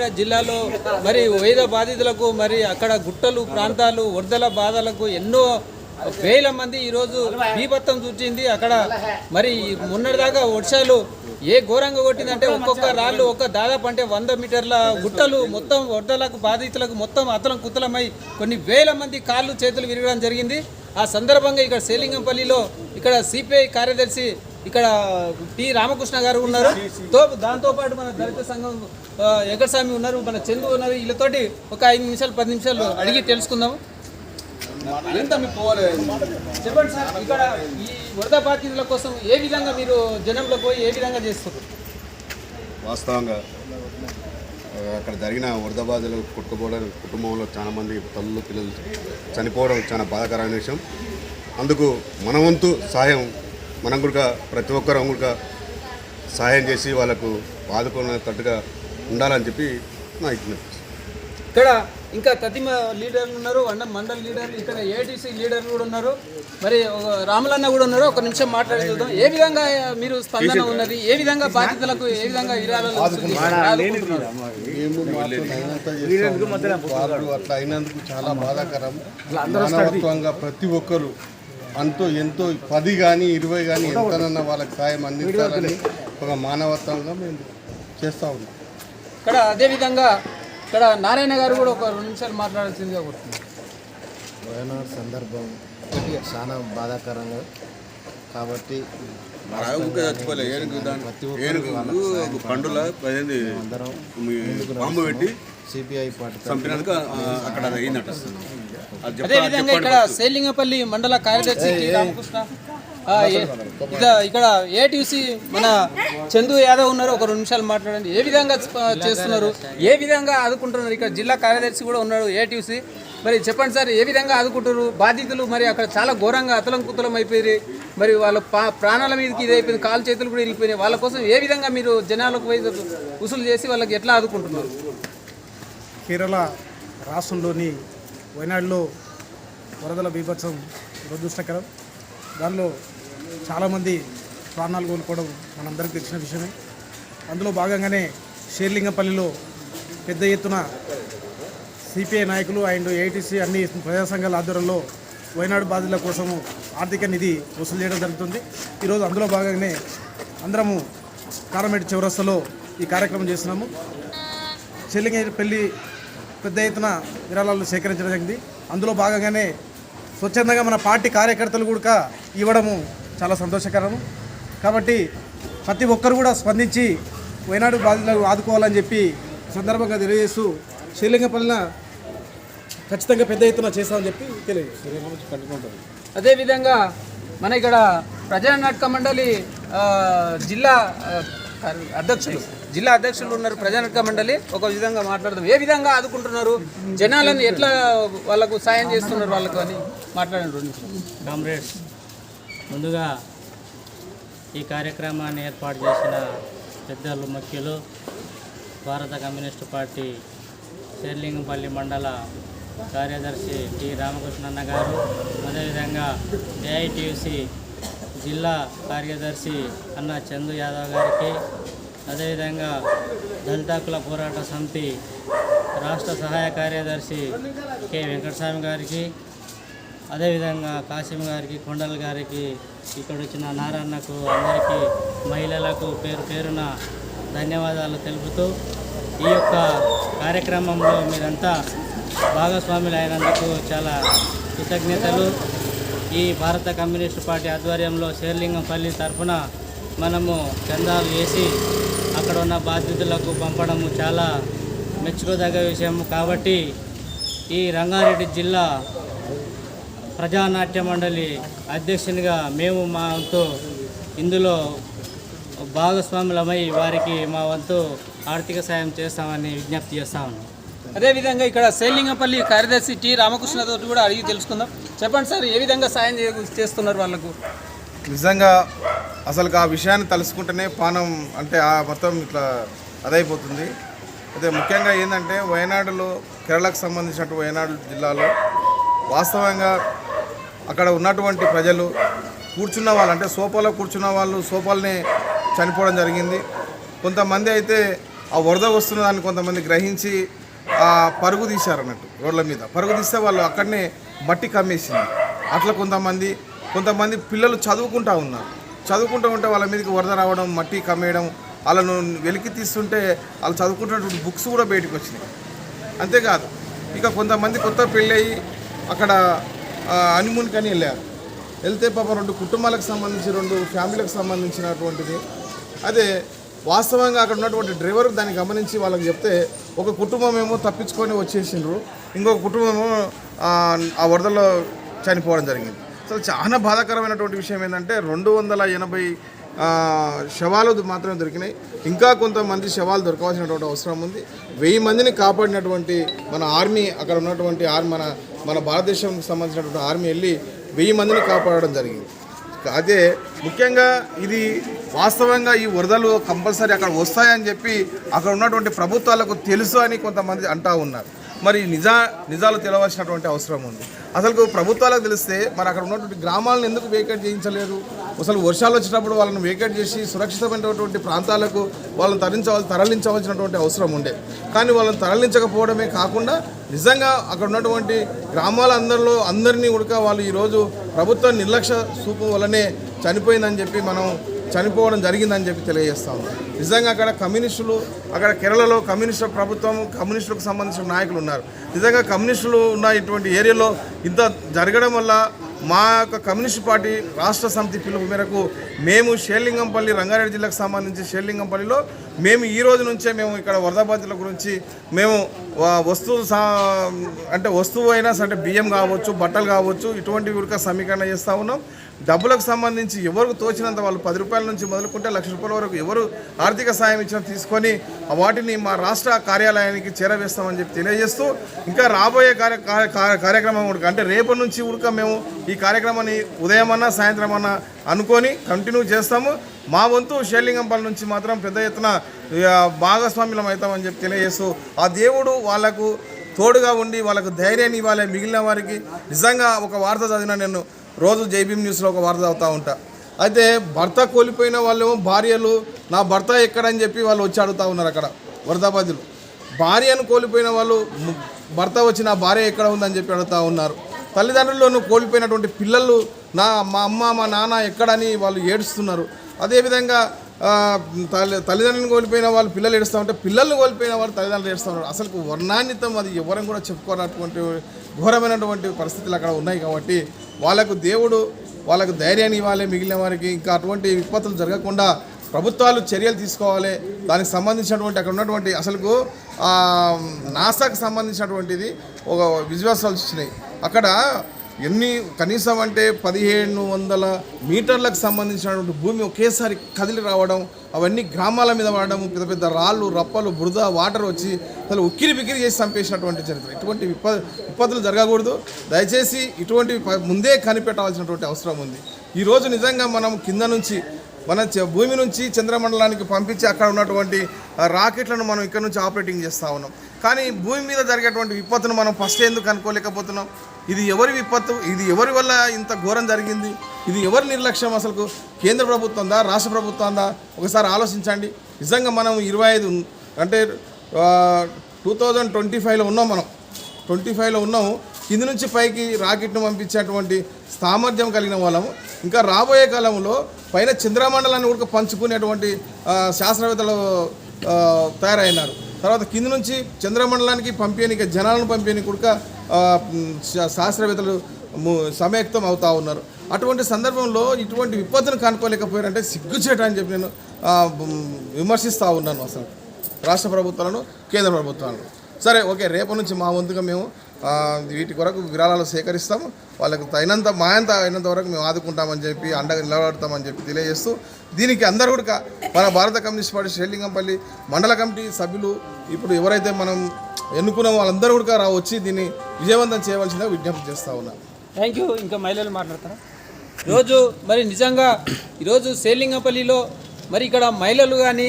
కామారెడ్డి జిల్లాలో మరి వేద బాధితులకు మరి అక్కడ గుట్టలు ప్రాంతాలు వరదల బాధలకు ఎన్నో వేల మంది ఈరోజు బీభత్తం చూచింది. అక్కడ మరి మొన్నటిదాకా వర్షాలు ఏ ఘోరంగా కొట్టిందంటే ఒక్కొక్క రాళ్ళు ఒక్క దాదాపు అంటే వంద మీటర్ల గుట్టలు మొత్తం వరదలకు బాధితులకు మొత్తం అతలం కుతలమై కొన్ని వేల మంది కాళ్ళు చేతులు విరగడం జరిగింది. ఆ సందర్భంగా ఇక్కడ సేలింగంపల్లిలో ఇక్కడ సిపిఐ కార్యదర్శి ఇక్కడ టి రామకృష్ణ గారు ఉన్నారు. తో దాంతోపాటు మన దళిత సంఘం వెంకటస్వామి ఉన్నారు. మన చందు ఉన్నారు. వీళ్ళతోటి ఒక ఐదు నిమిషాలు పది నిమిషాలు అడిగి తెలుసుకుందాం ఎంత మీకు పోవాలి? చెప్పండి సార్ ఇక్కడ ఈ వరద బాధితుల కోసం ఏ విధంగా మీరు జనంలో పోయి ఏ విధంగా చేస్తారు వాస్తవంగా అక్కడ జరిగిన వరద బాధలు కొట్టుకుపోవడం కుటుంబంలో చాలా మంది తల్లులు పిల్లలు చనిపోవడం చాలా బాధాకరమైన విషయం. అందుకు మన వంతు సహాయం మనం కూడా ప్రతి ఒక్కరం కూడా సహాయం చేసి వాళ్ళకు ఆదుకునేటట్టుగా ఉండాలని చెప్పి నా విజ్ఞప్తి. ఇక్కడ ఇంకా తతిమ లీడర్లు ఉన్నారు వండ మండల లీడర్లు ఇక్కడ ఏటీసీ లీడర్లు కూడా ఉన్నారు. మరి ఒక రాములన్న కూడా ఉన్నారు ఒక నిమిషం మాట్లాడి చూద్దాం. ఏ విధంగా మీరు స్పందన ఉన్నది? ఏ విధంగా బాధితులకు ఏ విధంగా. వాళ్ళు అట్లా అయినందుకు చాలా బాధాకరం. ప్రతి ఒక్కరు అంతో ఎంతో పది కానీ ఇరవై కానీ ఎంతనన్నా వాళ్ళకి సాయం అందించాలని ఒక మానవత్వంగా మేము చేస్తా ఉన్నాం. ఇక్కడ అదే విధంగా ఇక్కడ నారాయణ గారు కూడా ఒక రెండు నిమిషాలు మాట్లాడాల్సిందిగా కోరుతున్నాను వయనాడు సందర్భం చాలా బాధాకరంగా కాబట్టి పండుల బాంబు పెట్టి సిపిఐ పార్టీ అక్కడ అయిందట. అది అదే విధంగా ఇక్కడ సేలింగపల్లి మండల కార్యదర్శి. రామకృష్ణ ఇక్కడ ఏటీసీ మన చందు యాదవ్ ఉన్నారు ఒక రెండు నిమిషాలు మాట్లాడండి. ఏ విధంగా చేస్తున్నారు? ఏ విధంగా ఆదుకుంటున్నారు? ఇక్కడ జిల్లా కార్యదర్శి కూడా ఉన్నాడు ఏటీసీ. మరి చెప్పండి సార్ ఏ విధంగా ఆదుకుంటారు బాధితులు మరి అక్కడ చాలా ఘోరంగా అతలం కుతలం అయిపోయి మరి వాళ్ళ పా- ప్రాణాల మీదకి ఇది అయిపోయింది కాలు చేతులు కూడా వెళ్ళిపోయినాయి వాళ్ళ కోసం ఏ విధంగా మీరు జనాలకు వసూలు చేసి వాళ్ళకి ఎట్లా ఆదుకుంటున్నారు? కేరళ రాష్ట్రంలోని వయనాడులో వరదల బీభత్సం దురదృష్టకరం. దానిలో చాలామంది ప్రాణాలు కోల్పోవడం మనందరికీ తెలిసిన విషయమే. అందులో భాగంగానే షేర్లింగపల్లిలో పెద్ద ఎత్తున సిపిఐ నాయకులు అండ్ ఏటీసీ అన్ని ప్రజా సంఘాల ఆధ్వర్యంలో వయనాడు బాధితుల కోసము ఆర్థిక నిధి వసూలు చేయడం జరుగుతుంది. ఈరోజు అందులో భాగంగానే అందరము కారమేటి చౌరస్తలో ఈ కార్యక్రమం చేస్తున్నాము. చెల్లింగపల్లి పెద్ద ఎత్తున విరాళాలు సేకరించడం జరిగింది. అందులో భాగంగానే స్వచ్ఛందంగా మన పార్టీ కార్యకర్తలు కూడా ఇవ్వడము చాలా సంతోషకరము. కాబట్టి ప్రతి ఒక్కరు కూడా స్పందించి వైనాడు బాధితులకు ఆదుకోవాలని చెప్పి సందర్భంగా తెలియజేస్తూ శ్రీలింగపల్లిన ఖచ్చితంగా పెద్ద ఎత్తున చేస్తామని చెప్పి తెలియజేస్తుంది అదేవిధంగా మన ఇక్కడ ప్రజానాటక మండలి జిల్లా ఆ, అధ్యక్షులు జిల్లా అధ్యక్షులు ఉన్నారు ప్రజానాటక మండలి. ఒక విధంగా మాట్లాడదాం. ఏ విధంగా ఆదుకుంటున్నారు? జనాలను ఎట్లా వాళ్ళకు సాయం చేస్తున్నారు వాళ్ళకు అని మాట్లాడండి కామ్రేడ్ కామ్రేడ్స్ ముందుగా ఈ కార్యక్రమాన్ని ఏర్పాటు చేసిన పెద్దలు ముఖ్యులు భారత కమ్యూనిస్టు పార్టీ శేర్లింగంపల్లి మండల కార్యదర్శి టి. రామకృష్ణన్న గారు అదేవిధంగా ఏఐటీయూసి జిల్లా కార్యదర్శి అన్న చందు యాదవ్ గారికి అదేవిధంగా దళితాకుల పోరాట సమితి రాష్ట్ర సహాయ కార్యదర్శి కె. వెంకటస్వామి గారికి అదేవిధంగా కాసిం గారికి కొండల్ గారికి ఇక్కడ వచ్చిన నారాయణకు అందరికీ మహిళలకు పేరు పేరున ధన్యవాదాలు తెలుపుతూ ఈ యొక్క కార్యక్రమంలో మీరంతా భాగస్వాములు అయినందుకు చాలా కృతజ్ఞతలు. ఈ భారత కమ్యూనిస్టు పార్టీ ఆధ్వర్యంలో శేర్లింగంపల్లి తరఫున మనము చందాలు వేసి అక్కడ ఉన్న బాధితులకు పంపడము చాలా మెచ్చుకోదగ్గ విషయం. కాబట్టి ఈ రంగారెడ్డి జిల్లా ప్రజానాట్య మండలి అధ్యక్షునిగా మేము మా వంతు ఇందులో భాగస్వాములమై వారికి మా వంతు ఆర్థిక సాయం చేస్తామని విజ్ఞప్తి చేస్తామని అదేవిధంగా ఇక్కడ శైలింగపల్లి కార్యదర్శి టి రామకృష్ణతో కూడా అడిగి తెలుసుకుందాం. చెప్పండి సార్ ఏ విధంగా సాయం చే- చేస్తున్నారు వాళ్ళకు? నిజంగా అసలు ఆ విషయాన్ని తలుసుకుంటేనే పానం అంటే ఆ మొత్తం ఇట్లా అదైపోతుంది. అయితే ముఖ్యంగా ఏంటంటే వయనాడులో కేరళకు సంబంధించినట్టు వయనాడు జిల్లాలో వాస్తవంగా అక్కడ ఉన్నటువంటి ప్రజలు కూర్చున్న వాళ్ళు అంటే సోఫాలో కూర్చున్న వాళ్ళు సోఫాల్ని చనిపోవడం జరిగింది. కొంతమంది అయితే ఆ వరద వస్తున్న దాన్ని కొంతమంది గ్రహించి ఆ, పరుగు తీశారన్నట్టు రోడ్ల మీద. పరుగు తీస్తే వాళ్ళు అక్కడనే మట్టి కమ్మేసింది. అట్లా కొంతమంది కొంతమంది పిల్లలు చదువుకుంటా ఉన్నారు. చదువుకుంటూ ఉంటే వాళ్ళ మీదకి వరద రావడం మట్టి కమ్మేయడం వాళ్ళను వెలికి తీస్తుంటే వాళ్ళు చదువుకుంటున్నటువంటి బుక్స్ కూడా బయటకు వచ్చినాయి. అంతేకాదు ఇక కొంతమంది కొత్త పెళ్ళయి అక్కడ అనిమునికని వెళ్ళారు. వెళ్తే పాపం రెండు కుటుంబాలకు సంబంధించి రెండు ఫ్యామిలీలకు సంబంధించినటువంటిది. అదే వాస్తవంగా అక్కడ ఉన్నటువంటి డ్రైవర్ దాన్ని గమనించి వాళ్ళకి చెప్తే ఒక కుటుంబం ఏమో తప్పించుకొని వచ్చేసిండ్రు. ఇంకొక కుటుంబం ఆ, ఆ వరదలో చనిపోవడం జరిగింది. అసలు చాలా బాధాకరమైనటువంటి విషయం ఏంటంటే రెండు వందల ఎనభై శవాలు మాత్రమే దొరికినాయి. ఇంకా కొంతమంది శవాలు దొరకవలసినటువంటి అవసరం ఉంది. వెయ్యి మందిని కాపాడినటువంటి మన ఆర్మీ అక్కడ ఉన్నటువంటి ఆర్మీ మన మన భారతదేశంకి సంబంధించినటువంటి ఆర్మీ వెళ్ళి వెయ్యి మందిని కాపాడడం జరిగింది. అదే ముఖ్యంగా ఇది వాస్తవంగా ఈ వరదలు కంపల్సరీ అక్కడ వస్తాయని చెప్పి అక్కడ ఉన్నటువంటి ప్రభుత్వాలకు తెలుసు అని కొంతమంది అంటా ఉన్నారు. మరి నిజా నిజాలు తెలవాల్సినటువంటి అవసరం ఉంది. అసలు ప్రభుత్వాలకు తెలిస్తే మరి అక్కడ ఉన్నటువంటి గ్రామాలను ఎందుకు వేకేట్ చేయించలేదు? అసలు వర్షాలు వచ్చినప్పుడు వాళ్ళని వేకేట్ చేసి సురక్షితమైనటువంటి ప్రాంతాలకు వాళ్ళని తరలించవలసి తరలించవలసినటువంటి అవసరం ఉండే. కానీ వాళ్ళని తరలించకపోవడమే కాకుండా నిజంగా అక్కడ ఉన్నటువంటి గ్రామాలందరిలో అందరినీ ఉడక వాళ్ళు ఈరోజు ప్రభుత్వం నిర్లక్ష్య చూపు వల్లనే చనిపోయిందని చెప్పి మనం చనిపోవడం జరిగిందని చెప్పి తెలియజేస్తా నిజంగా అక్కడ కమ్యూనిస్టులు అక్కడ కేరళలో కమ్యూనిస్టు ప్రభుత్వం కమ్యూనిస్టులకు సంబంధించిన నాయకులు ఉన్నారు. నిజంగా కమ్యూనిస్టులు ఉన్న ఇటువంటి ఏరియాలో ఇంత జరగడం వల్ల మా యొక్క కమ్యూనిస్ట్ పార్టీ రాష్ట్ర సమితి పిలుపు మేరకు మేము షేర్లింగంపల్లి రంగారెడ్డి జిల్లాకు సంబంధించి షేర్లింగంపల్లిలో మేము ఈ రోజు నుంచే మేము ఇక్కడ వరద బాధితుల గురించి మేము వస్తువు సా అంటే వస్తువు అయినా సరే అంటే బియ్యం కావచ్చు బట్టలు కావచ్చు ఇటువంటి ఉరక సమీకరణ చేస్తూ ఉన్నాం. డబ్బులకు సంబంధించి ఎవరికి తోచినంత వాళ్ళు పది రూపాయల నుంచి మొదలుకుంటే లక్ష రూపాయల వరకు ఎవరు ఆర్థిక సాయం ఇచ్చినా తీసుకొని వాటిని మా రాష్ట్ర కార్యాలయానికి చేరవేస్తామని చెప్పి తెలియజేస్తూ ఇంకా రాబోయే కార్య కార్యక్రమం ఉడక అంటే రేపటి నుంచి ఉడక మేము ఈ కార్యక్రమాన్ని ఉదయం అన్నా సాయంత్రం అన్నా అనుకొని కంటిన్యూ చేస్తాము. మా వంతు షేర్లింగంపల్లి నుంచి మాత్రం పెద్ద ఎత్తున భాగస్వామ్యం అవుతామని చెప్పి తెలియజేస్తూ ఆ దేవుడు వాళ్ళకు తోడుగా ఉండి వాళ్ళకు ధైర్యాన్ని ఇవ్వాలి మిగిలిన వారికి. నిజంగా ఒక వార్త చదివిన నేను రోజు జైబీఎం న్యూస్లో ఒక వార్త అవుతూ ఉంటా. అయితే భర్త కోల్పోయిన వాళ్ళేమో భార్యలు నా భర్త ఎక్కడని చెప్పి వాళ్ళు వచ్చి అడుగుతూ ఉన్నారు అక్కడ వరదాబాదులు భార్యను కోల్పోయిన వాళ్ళు భర్త వచ్చి నా భార్య ఎక్కడ ఉందని చెప్పి అడుగుతూ ఉన్నారు. తల్లిదండ్రులను కోల్పోయినటువంటి పిల్లలు నా మా అమ్మ మా నాన్న ఎక్కడని వాళ్ళు ఏడుస్తున్నారు. అదేవిధంగా తల్లి తల్లిదండ్రులను కోల్పోయిన వాళ్ళు పిల్లలు ఏడుస్తూ ఉంటే పిల్లల్ని కోల్పోయిన వాళ్ళు తల్లిదండ్రులు ఏడుస్తూ ఉన్నారు. అసలు వర్ణాన్వితం అది ఎవరం కూడా చెప్పుకోనటువంటి ఘోరమైనటువంటి పరిస్థితులు అక్కడ ఉన్నాయి కాబట్టి వాళ్ళకు దేవుడు వాళ్ళకు ధైర్యాన్ని ఇవ్వాలి మిగిలిన వారికి. ఇంకా అటువంటి విపత్తులు జరగకుండా ప్రభుత్వాలు చర్యలు తీసుకోవాలి. దానికి సంబంధించినటువంటి అక్కడ ఉన్నటువంటి అసలుకు నాసాకు సంబంధించినటువంటిది ఒక విజువల్స్ వచ్చినాయి. అక్కడ ఎన్ని కనీసం అంటే పదిహేను వందల మీటర్లకు సంబంధించినటువంటి భూమి ఒకేసారి కదిలి రావడం అవన్నీ గ్రామాల మీద పడడం పెద్ద పెద్ద రాళ్ళు రప్పలు బురద వాటర్ వచ్చి అసలు ఉక్కిరి బిక్కిరి చేసి చంపేసినటువంటి చరిత్ర. ఇటువంటి విప విపత్తులు జరగకూడదు. దయచేసి ఇటువంటి ముందే కనిపెట్టాల్సినటువంటి అవసరం ఉంది. ఈరోజు నిజంగా మనం కింద నుంచి మన చ- భూమి నుంచి చంద్రమండలానికి పంపించి అక్కడ ఉన్నటువంటి రాకెట్లను మనం ఇక్కడ నుంచి ఆపరేటింగ్ చేస్తూ ఉన్నాం. కానీ భూమి మీద జరిగేటువంటి విపత్తును మనం ఫస్ట్ ఎందుకు అనుకోలేకపోతున్నాం? ఇది ఎవరి విపత్తు? ఇది ఎవరి వల్ల ఇంత ఘోరం జరిగింది? ఇది ఎవరి నిర్లక్ష్యం అసలు కేంద్ర ప్రభుత్వందా రాష్ట్ర ప్రభుత్వందా ఒకసారి ఆలోచించండి. నిజంగా మనం ఇరవై ఐదు అంటే టూ థౌజండ్ ట్వంటీ ఫైవ్లో ఉన్నాం మనం. ట్వంటీ ఫైవ్లో ఉన్నాము కింది నుంచి పైకి రాకెట్ను పంపించేటువంటి సామర్థ్యం కలిగిన వాళ్ళము. ఇంకా రాబోయే కాలంలో పైన చంద్రమండలాన్ని కూడా పంచుకునేటువంటి శాస్త్రవేత్తలు తయారైనారు. తర్వాత కింది నుంచి చంద్రమండలానికి పంపేయనికి జనాలను పంపేయని కూడా శా- శాస్త్రవేత్తలు ము- అవుతూ ఉన్నారు. అటువంటి సందర్భంలో ఇటువంటి విపత్తును కనుక్కోలేకపోయారంటే సిగ్గుచేట అని చెప్పి నేను విమర్శిస్తూ ఉన్నాను అసలు. రాష్ట్ర ప్రభుత్వాలను కేంద్ర ప్రభుత్వాలను. సరే ఓకే రేపటి నుంచి మా వంతుగా మేము వీటి కొరకు విరాళాలు సేకరిస్తాము. వాళ్ళకు తగినంత మాయంత అయినంత వరకు మేము ఆదుకుంటామని చెప్పి అండగా నిలబడతామని చెప్పి తెలియజేస్తూ దీనికి అందరూ కూడా మన భారత కమ్యూనిస్ట్ పార్టీ శ్రీలింగంపల్లి మండల కమిటీ సభ్యులు ఇప్పుడు ఎవరైతే మనం ఎన్నుకున్నామో వాళ్ళందరూ కూడా రా వచ్చి దీన్ని విజయవంతం చేయవలసిందిగా విజ్ఞప్తి చేస్తూ ఉన్నా. థ్యాంక్ యూ ఇంకా మహిళలు మాట్లాడతారా? ఈరోజు మరి నిజంగా ఈరోజు శ్రీలింగంపల్లిలో మరి ఇక్కడ మహిళలు కానీ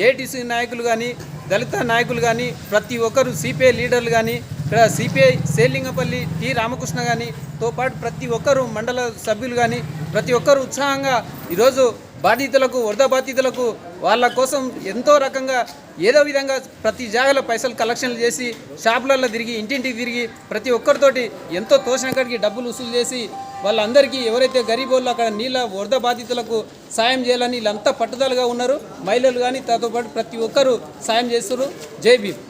ఏటీసీ నాయకులు కానీ దళిత నాయకులు కానీ ప్రతి ఒక్కరు సిపిఐ లీడర్లు కానీ ఇక్కడ సిపిఐ సేలింగపల్లి టి రామకృష్ణ కానీ తో పాటు ప్రతి ఒక్కరు మండల సభ్యులు కానీ ప్రతి ఒక్కరు ఉత్సాహంగా ఈరోజు బాధితులకు వరద బాధితులకు వాళ్ళ కోసం ఎంతో రకంగా ఏదో విధంగా ప్రతి జాగాలో పైసలు కలెక్షన్లు చేసి షాపులలో తిరిగి ఇంటింటికి తిరిగి ప్రతి ఒక్కరితోటి ఎంతో తోచిన డబ్బులు వసూలు చేసి వాళ్ళందరికీ ఎవరైతే గరీబ్ వాళ్ళు అక్కడ నీళ్ళ వరద బాధితులకు సాయం చేయాలని వీళ్ళంతా పట్టుదలగా ఉన్నారు. మహిళలు కానీ దాంతో పాటు ప్రతి ఒక్కరూ సాయం చేస్తున్నారు. జై భీమ్.